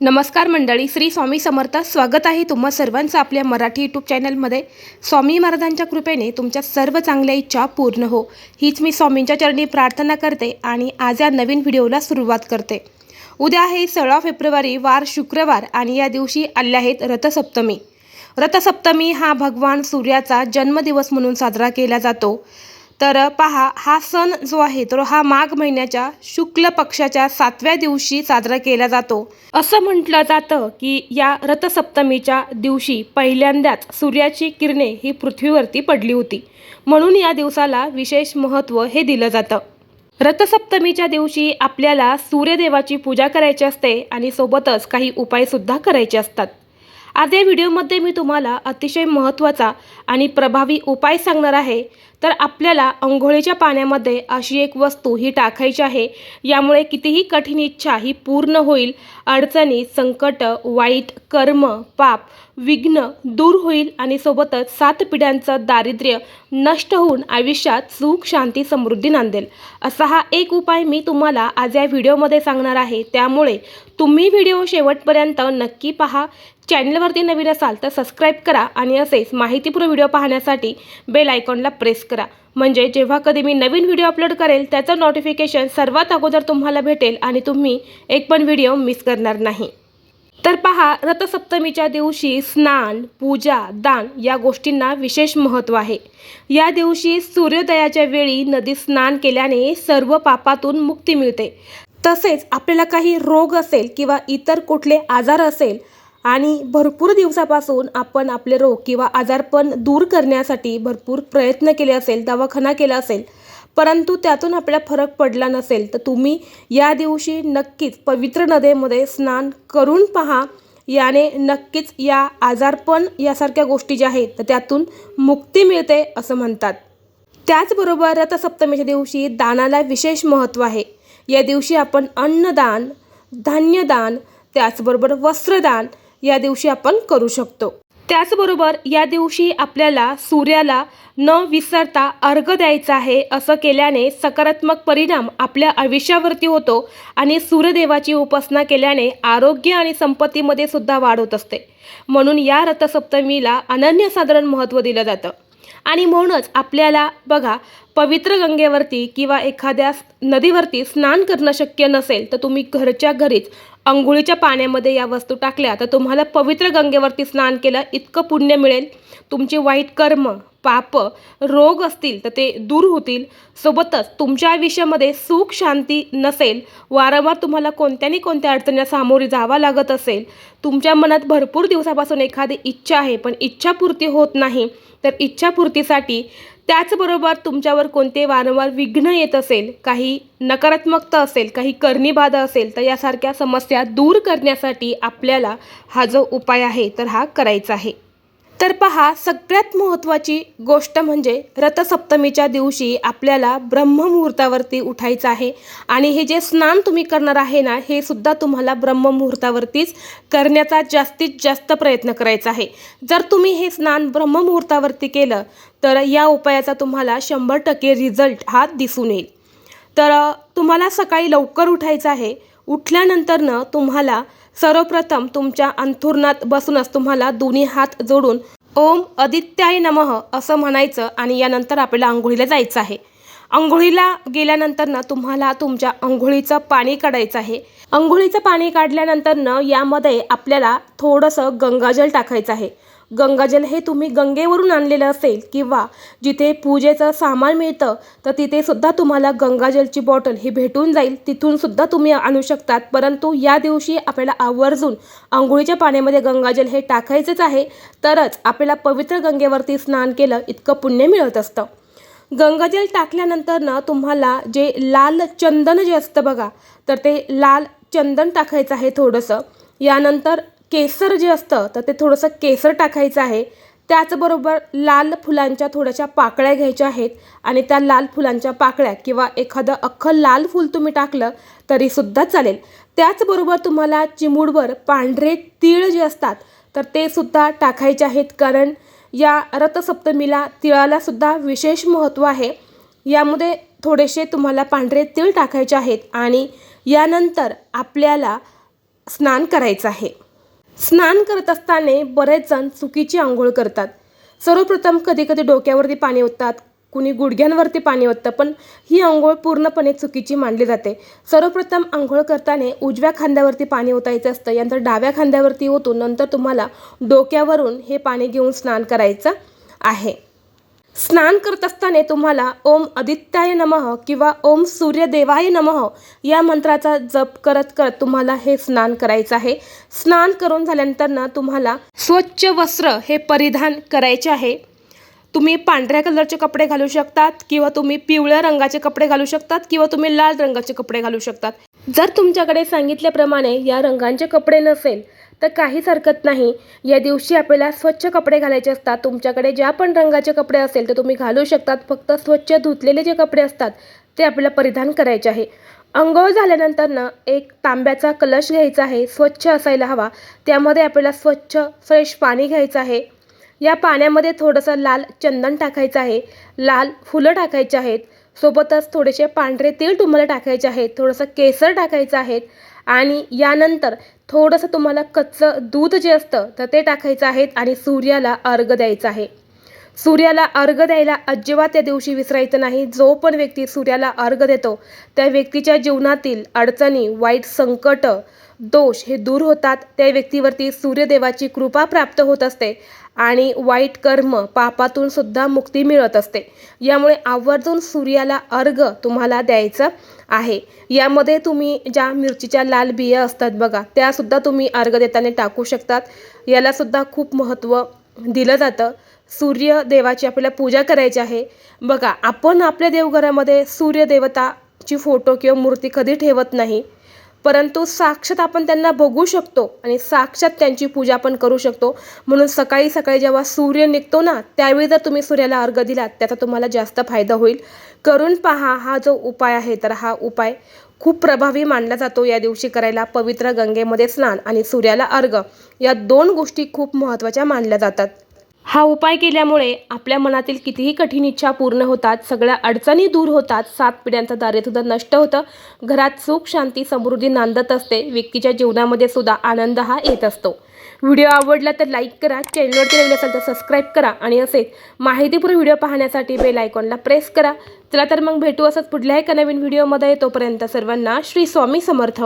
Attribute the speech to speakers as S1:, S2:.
S1: नमस्कार मंडळी श्री स्वामी समर्थ स्वागत आहे तुम्हा सर्वांचं आपल्या मराठी यूट्यूब चॅनलमध्ये स्वामी महाराजांच्या कृपेने तुमच्या सर्व चांगल्या इच्छा पूर्ण हो. हीच मी स्वामींच्या चरणी प्रार्थना करते आणि आज या नवीन व्हिडिओला सुरुवात करते. उद्या आहे सोळा फेब्रुवारी वार शुक्रवार आणि या दिवशी आले आहेत रथसप्तमी. रथसप्तमी हा भगवान सूर्याचा जन्मदिवस म्हणून साजरा केला जातो. तर पहा हा सण जो आहे तर हा माघ महिन्याच्या शुक्ल पक्षाच्या सातव्या दिवशी साजरा केला जातो. असं म्हटलं जातं की या रथसप्तमीच्या दिवशी पहिल्यांदाच सूर्याची किरणे ही पृथ्वीवरती पडली होती. म्हणून या दिवसाला विशेष महत्त्व हे दिलं जातं. रथसप्तमीच्या दिवशी आपल्याला सूर्यदेवाची पूजा करायची असते आणि सोबतच काही उपायसुद्धा करायचे असतात. आज या व्हिडिओमध्ये मी तुम्हाला अतिशय महत्त्वाचा आणि प्रभावी उपाय सांगणार आहे. तर आपल्याला अंघोळीच्या पाण्यामध्ये अशी एक वस्तू ही टाकायची आहे. यामुळे कितीही कठीण इच्छा ही पूर्ण होईल. अडचणी संकट वाईट कर्म पाप विघ्न दूर होईल आणि सोबतच सात पिढ्यांचं दारिद्र्य नष्ट होऊन आयुष्यात सुख शांती समृद्धी नांदेल. असा हा एक उपाय मी तुम्हाला आज या व्हिडिओमध्ये सांगणार आहे. त्यामुळे तुम्ही व्हिडिओ शेवटपर्यंत नक्की पहा. चॅनलवरती नवीन असाल तर सबस्क्राईब करा आणि असेच माहितीपूर्ण व्हिडिओ पाहण्यासाठी बेल आयकॉनला प्रेस करा. म्हणजे जेव्हा कधी मी नवीन व्हिडिओ अपलोड करेल त्याचं नोटिफिकेशन सर्वात अगोदर तुम्हाला भेटेल आणि तुम्ही एक पण व्हिडिओ मिस करणार नाही. तर पहा रथसप्तमीच्या दिवशी स्नान पूजा दान या गोष्टींना विशेष महत्त्व आहे. या दिवशी सूर्योदयाच्या वेळी नदीत स्नान केल्याने सर्व पापातून मुक्ती मिळते. तसेच आपल्याला काही रोग असेल किंवा इतर कुठले आजार असेल आणि भरपूर दिवसापासून आपण आपले रोग किंवा आजारपण दूर करण्यासाठी भरपूर प्रयत्न केले असेल दवाखाना केला असेल. परंतु त्यातून आपल्याला फरक पडला नसेल तर तुम्ही या दिवशी नक्कीच पवित्र नदीमध्ये स्नान करून पहा. याने नक्कीच या आजारपण यासारख्या गोष्टी ज्या आहेत तर त्यातून मुक्ती मिळते असं म्हणतात. त्याचबरोबर रथसप्तमीच्या दिवशी दानाला विशेष महत्त्व आहे. या दिवशी आपण अन्नदान धान्यदान त्याचबरोबर वस्त्रदान या दिवशी आपण करू शकतो. त्याचबरोबर या दिवशी आपल्याला सूर्याला न विसरता अर्घ द्यायचा आहे असं केल्याने सकारात्मक परिणाम आपल्या आयुष्यावरती होतो आणि सूर्यदेवाची उपासना केल्याने आरोग्य आणि संपत्तीमध्ये सुद्धा वाढ होत असते. म्हणून या रथसप्तमीला अनन्यसाधारण महत्त्व दिलं जातं. आणि म्हणूनच आपल्याला बघा पवित्र गंगेवरती किंवा एखाद्या नदीवरती स्नान करणं शक्य नसेल तर तुम्ही घरच्या घरीच अंघोळीच्या पाण्यामध्ये या वस्तू टाकल्या तर तुम्हाला पवित्र गंगेवरती स्नान केलं इतकं पुण्य मिळेल. तुमचे वाईट कर्म पाप रोग असतील तर ते दूर होतील. सोबतच तुमच्या आयुष्यामध्ये सुख शांती नसेल वारंवार तुम्हाला कोणत्या ना कोणत्या अडचणीला सामोरे जावं लागत असेल. तुमच्या मनात भरपूर दिवसापासून एखादी इच्छा आहे पण इच्छापूर्ती होत नाही. तर इच्छापूर्तीसाठी त्याचबरोबर तुमच्यावर कोणते वारंवार विघ्न येत असेल काही नकारात्मकता असेल काही करणीबाधा असेल तर यासारख्या समस्या दूर करण्यासाठी आपल्याला हा जो उपाय आहे तर हा करायचा आहे. तर पहा सगळ्यात महत्त्वाची गोष्ट म्हणजे रथसप्तमीच्या दिवशी आपल्याला ब्रह्ममुहूर्तावरती उठायचं आहे. आणि हे जे स्नान तुम्ही करणार आहे ना हे सुद्धा तुम्हाला ब्रह्ममुहूर्तावरतीच करण्याचा जास्तीत जास्त प्रयत्न करायचा आहे. जर तुम्ही हे स्नान ब्रह्ममुहूर्तावरती केलं तर या उपायाचा तुम्हाला शंभर टक्के रिझल्ट हा दिसून येईल. तर तुम्हाला सकाळी लवकर उठायचं आहे. उठल्यानंतरनं तुम्हाला सर्वप्रथम तुमच्या अंथुरणात बसूनच तुम्हाला दोन्ही हात जोडून ओम आदित्याय नमः असं म्हणायचं आणि यानंतर आपल्याला आंघोळीला जायचं आहे. आंघोळीला गेल्यानंतरनं तुम्हाला तुमच्या आंघोळीचं पाणी काढायचं आहे. आंघोळीचं पाणी काढल्यानंतरनं यामध्ये आपल्याला थोडंसं गंगाजल टाकायचं आहे. गंगाजल हे तुम्ही गंगेवरून आणलेलं असेल किंवा जिथे पूजेचं सामान मिळतं तर तिथे सुद्धा तुम्हाला गंगाजलची बॉटल ही भेटून जाईल. तिथून सुद्धा तुम्ही आणू शकतात. परंतु या दिवशी आपल्याला आवर्जून आंघोळीच्या पाण्यामध्ये गंगाजल हे टाकायचंच आहे. तरच आपल्याला पवित्र गंगेवरती स्नान केलं इतकं पुण्य मिळत असतं. गंगाजल टाकल्यानंतरनं तुम्हाला जे लाल चंदन जे असतं बघा तर ते लाल चंदन टाकायचं आहे थोडंसं. यानंतर केसर जे असतं तर ते थोडंसं केसर टाकायचं आहे. त्याचबरोबर लाल फुलांच्या थोड्याशा पाकळ्या घ्यायच्या आहेत आणि त्या लाल फुलांच्या पाकळ्या किंवा एखादं अख्खं लाल फूल तुम्ही टाकलं तरीसुद्धा चालेल. त्याचबरोबर तुम्हाला चिमूडवर पांढरे तीळ जे असतात तर ते सुद्धा टाकायचे आहेत कारण या रथसप्तमीला तिळाला सुद्धा विशेष महत्त्व आहे. यामध्ये थोडेसे तुम्हाला पांढरे तीळ टाकायचे आहेत आणि यानंतर आपल्याला स्नान करायचं आहे. स्नान करत असताना बरेच जण चुकीची आंघोळ करतात. सर्वप्रथम कधी कधी डोक्यावरती पाणी ओततात कुणी गुडघ्यांवरती पाणी ओततं पण ही आंघोळ पूर्णपणे चुकीची मानली जाते. सर्वप्रथम आंघोळ करताना उजव्या खांद्यावरती पाणी ओतायचं असतं यानंतर डाव्या खांद्यावरती ओतून नंतर तुम्हाला डोक्यावरून हे पाणी घेऊन स्नान करायचं आहे. स्नान करत असताना तुम्हाला ओम आदित्याय नमः किंवा ओम सूर्यदेवाय नमः या मंत्राचा जप करत करत तुम्हाला हे स्नान करायचं आहे. स्नान करून झाल्यानंतर ना तुम्हाला स्वच्छ वस्त्र हे परिधान करायचे आहे. तुम्ही पांढऱ्या कलरचे कपडे घालू शकतात किंवा तुम्ही पिवळ्या रंगाचे कपडे घालू शकतात किंवा तुम्ही लाल रंगाचे कपडे घालू शकतात. जर तुमच्याकडे सांगितल्याप्रमाणे या रंगांचे कपडे नसेल तर काहीच हरकत नाही. या दिवशी आपल्याला स्वच्छ कपडे घालायचे असतात. तुमच्याकडे ज्या पण रंगाचे कपडे असेल ते तुम्ही घालू शकतात. फक्त स्वच्छ धुतलेले जे कपडे असतात ते आपल्याला परिधान करायचे आहे. अंघोळ झाल्यानंतर ना एक तांब्याचा कलश घ्यायचा आहे. स्वच्छ असायला हवा. त्यामध्ये आपल्याला स्वच्छ फ्रेश पाणी घ्यायचं आहे. या पाण्यामध्ये थोडंसं लाल चंदन टाकायचं आहे. लाल फुलं टाकायचे आहेत. सोबतच थोडेसे पांढरे तेल तुम्हाला टाकायचे आहेत. थोडंसं केसर टाकायचं आहेत. आणि यानंतर थोडंसं तुम्हाला कच्चं दूध जे असतं तर ते टाकायचं आहे आणि सूर्याला अर्घ द्यायचा आहे. सूर्याला अर्घ द्यायला अजिबात त्या दिवशी विसरायचं नाही. जो पण व्यक्ती सूर्याला अर्घ देतो त्या व्यक्तीच्या जीवनातील अडचणी वाईट संकट दोष हे दूर होतात. त्या व्यक्तीवरती सूर्यदेवाची कृपा प्राप्त होत असते आणि वाईट कर्म पापातून सुद्धा मुक्ती मिळत असते. यामुळे आवर्जून सूर्याला अर्घ तुम्हाला द्यायचं आहे. यामध्ये तुम्ही ज्या मिरचीच्या लाल बिया असतात बघा त्यासुद्धा तुम्ही अर्घ देताना टाकू शकतात. यालासुद्धा खूप महत्त्व दिलं जातं. सूर्यदेवाची आपल्याला पूजा करायची आहे. बघा आपण आपल्या देवघरामध्ये सूर्यदेवताची फोटो किंवा मूर्ती कधी ठेवत नाही. परंतु साक्षात आपण त्यांना बघू शकतो आणि साक्षात त्यांची पूजा आपण करू शकतो. म्हणून सकाळी सकाळी जेव्हा सूर्य निघतो ना त्यावेळी जर तुम्ही सूर्याला अर्घ दिलात त्याचा तुम्हाला जास्त फायदा होईल. करून पहा हा जो उपाय आहे तर हा उपाय खूप प्रभावी मानला जातो या दिवशी करायला. पवित्र गंगेमध्ये स्नान आणि सूर्याला अर्घ या दोन गोष्टी खूप महत्त्वाच्या मानल्या जातात. हा उपाय केल्यामुळे आपल्या मनातील कितीही कठीण इच्छा पूर्ण होतात सगळ्या अडचणी दूर होतात सात पिढ्यांचं दारिद्र्य नष्ट होतं घरात सुख शांती समृद्धी नांदत असते व्यक्तीच्या जीवनामध्ये सुद्धा आनंद हा येत असतो. व्हिडिओ आवडला तर लाईक करा चॅनलवरती नवीन असेल तर सबस्क्राईब करा आणि असेच माहितीपूर्ण व्हिडिओ पाहण्यासाठी बेल आयकॉनला प्रेस करा. चला तर मग भेटू असंच पुढल्या एका नवीन व्हिडिओमध्ये. तोपर्यंत सर्वांना श्री स्वामी समर्थ.